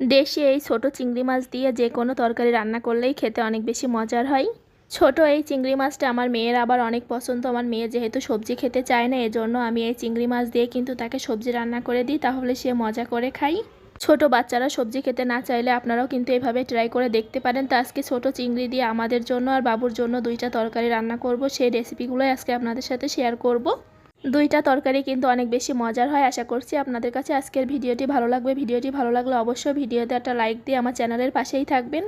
দেশি এই ছোট চিংড়ি মাছ দিয়ে যে কোনো তরকারি রান্না করলেই খেতে অনেক বেশি মজার হয়। ছোট এই চিংড়ি মাছটা আমার মেয়ের আবার অনেক পছন্দ। আমার মেয়ে যেহেতু সবজি খেতে চায় না, এজন্য আমি এই চিংড়ি মাছ দিয়ে কিন্তু তাকে সবজি রান্না করে দিই, তাহলে সে মজা করে খাই ছোট বাচ্চারা সবজি খেতে না চাইলে আপনারাও কিন্তু এভাবে ট্রাই করে দেখতে পারেন। তো আজকে ছোট চিংড়ি দিয়ে আমাদের জন্য আর বাবুর জন্য দুইটা তরকারি রান্না করব। সেই রেসিপিগুলোই আজকে আপনাদের সাথে শেয়ার করব। দুইটা তরকারি কিন্তু অনেক বেশি মজার হয়, আশা করছি আপনাদের কাছে আজকের ভিডিওটি ভালো লাগবে। ভিডিওটি ভালো লাগলে অবশ্যই ভিডিওতে একটা লাইক দিয়ে আমার চ্যানেলের পাশেই থাকবেন।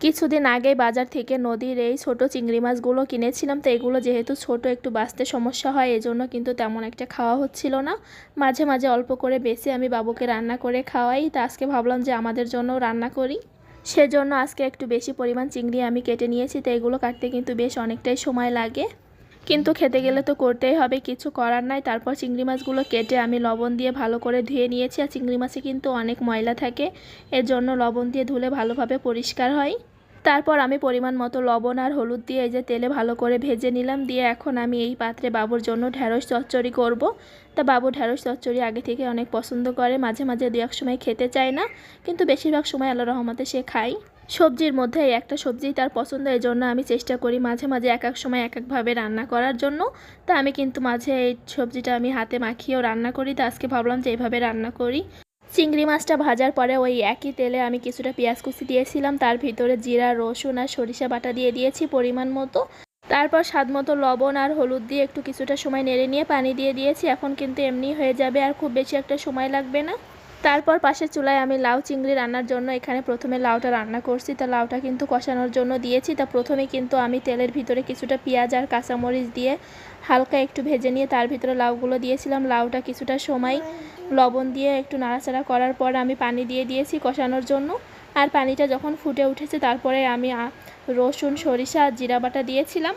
কিছুদিন আগে বাজার থেকে নদীর এই ছোট চিংড়ি মাছগুলো কিনেছিলাম, তো এগুলো যেহেতু ছোট একটু বাঁচতে সমস্যা হয়, এজন্য কিন্তু তেমন একটা খাওয়া হচ্ছিল না। মাঝে মাঝে অল্প করে বেশি আমি বাবুকে রান্না করে খাওয়াই, তা আজকে ভাবলাম যে আমাদের জন্যও রান্না করি। সেজন্য আজকে একটু বেশি পরিমাণ চিংড়ি আমি কেটে নিয়েছি, তো এগুলো কাটতে কিন্তু বেশ অনেকটাই সময় লাগে। কিন্তু খেতে গেলে তো করতেই হবে, কিছু করার নাই। তারপর চিংড়ি মাছগুলো কেটে আমি লবণ দিয়ে ভালো করে ধুয়ে নিয়েছি। আর চিংড়ি মাছে কিন্তু অনেক ময়লা থাকে এর জন্য লবণ দিয়ে ধুলে ভালোভাবে পরিষ্কার হয়। তারপর আমি পরিমাণ মতো লবণ আর হলুদ দিয়ে এই যে তেলে ভালো করে ভেজে নিলাম। দিয়ে এখন আমি এই পাত্রে বাবুর জন্য ঢ্যাঁড়স চচ্চড়ি করব। তা বাবু ঢ্যাঁড়স চচ্চড়ি আগে থেকে অনেক পছন্দ করে, মাঝে মাঝে দু এক সময় খেতে চায় না, কিন্তু বেশিরভাগ সময় আল্লাহ রহমতে সে খায়। সবজির মধ্যে একটা সবজি তার পছন্দ এই জন্য আমি চেষ্টা করি মাঝে মাঝে এক এক সময় এক একভাবে রান্না করার জন্য। তা আমি কিন্তু মাঝে এই সবজিটা আমি হাতে মাখিয়েও রান্না করি। তা আজকে ভাবলাম যে এইভাবে রান্না করি। চিংড়ি মাছটা ভাজার পরে ওই একই তেলে আমি কিছুটা পেঁয়াজ কুচি দিয়েছিলাম। তার ভিতরে জিরা, রসুন আর সরিষা বাটা দিয়ে দিয়েছি পরিমাণ মতো। তারপর স্বাদ মতো লবণ আর হলুদ দিয়ে একটু কিছুটা সময় নেড়ে নিয়ে পানি দিয়ে দিয়েছি। এখন কিন্তু এমনি হয়ে যাবে আর খুব বেশি একটা সময় লাগবে না। তারপর পাশের চুলায় আমি লাউ চিংড়ি রান্নার জন্য এখানে প্রথমে লাউটা রান্না করছি। তা লাউটা কিন্তু কষানোর জন্য দিয়েছি। তা প্রথমে কিন্তু আমি তেলের ভিতরে কিছুটা পেঁয়াজ আর কাঁচামরিচ দিয়ে হালকা একটু ভেজে নিয়ে তার ভিতরে লাউগুলো দিয়েছিলাম। লাউটা কিছুটা সময় লবণ দিয়ে একটু নাড়াচাড়া করার পর আমি পানি দিয়ে দিয়েছি কষানোর জন্য। আর পানিটা যখন ফুটে উঠেছে, তারপরে আমি রসুন, সরিষা, জিরা বাটা দিয়েছিলাম।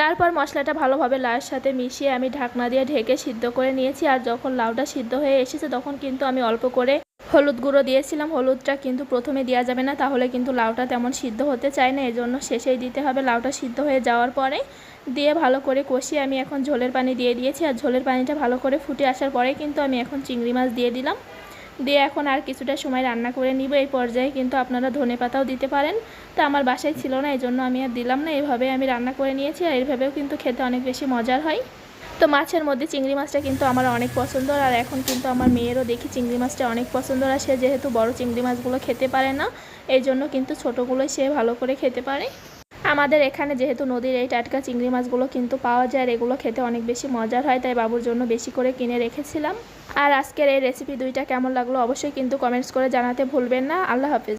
তারপর মশলাটা ভালোভাবে লাউয়ের সাথে মিশিয়ে আমি ঢাকনা দিয়ে ঢেকে সিদ্ধ করে নিয়েছি। আর যখন লাউটা সিদ্ধ হয়ে এসেছে, তখন কিন্তু আমি অল্প করে হলুদ গুঁড়ো দিয়েছিলাম। হলুদটা কিন্তু প্রথমে দেওয়া যাবে না, তাহলে কিন্তু লাউটা তেমন সিদ্ধ হতে চায় না। এজন্য শেষেই দিতে হবে লাউটা সিদ্ধ হয়ে যাওয়ার পরে। দিয়ে ভালো করে কষিয়ে আমি এখন ঝোলের পানি দিয়ে দিয়েছি। আর ঝোলের পানিটা ভালো করে ফুটে আসার পরে কিন্তু আমি এখন চিংড়ি মাছ দিয়ে দিলাম। দিয়ে এখন আর কিছুটা সময় রান্না করে নিব এই পর্যায়ে, কিন্তু আপনারা ধনে পাতাও দিতে পারেন। তো আমার বাসায় ছিল না এই জন্য আমি আর দিলাম না। এইভাবে আমি রান্না করে নিয়েছি আর এইভাবেও কিন্তু খেতে অনেক বেশি মজার হয়। তো মাছের মধ্যে চিংড়ি মাছটা কিন্তু আমার অনেক পছন্দ আর এখন কিন্তু আমার মেয়েরও দেখি চিংড়ি মাছটা অনেক পছন্দ আর সে যেহেতু বড় চিংড়ি মাছগুলো খেতে পারে না এই জন্য কিন্তু ছোটোগুলোই সে ভালো করে খেতে পারে। আমাদের এখানে যেহেতু নদীর এই টাটকা চিংড়ি মাছগুলো কিন্তু পাওয়া যায় আর এগুলো খেতে অনেক বেশি মজার হয়, তাই বাবুর জন্য বেশি করে কিনে রেখেছিলাম। আর আজকের এই রেসিপি দুইটা কেমন লাগল অবশ্যই কিন্তু কমেন্টস করে জানাতে ভুলবেন না। আল্লাহ হাফেজ।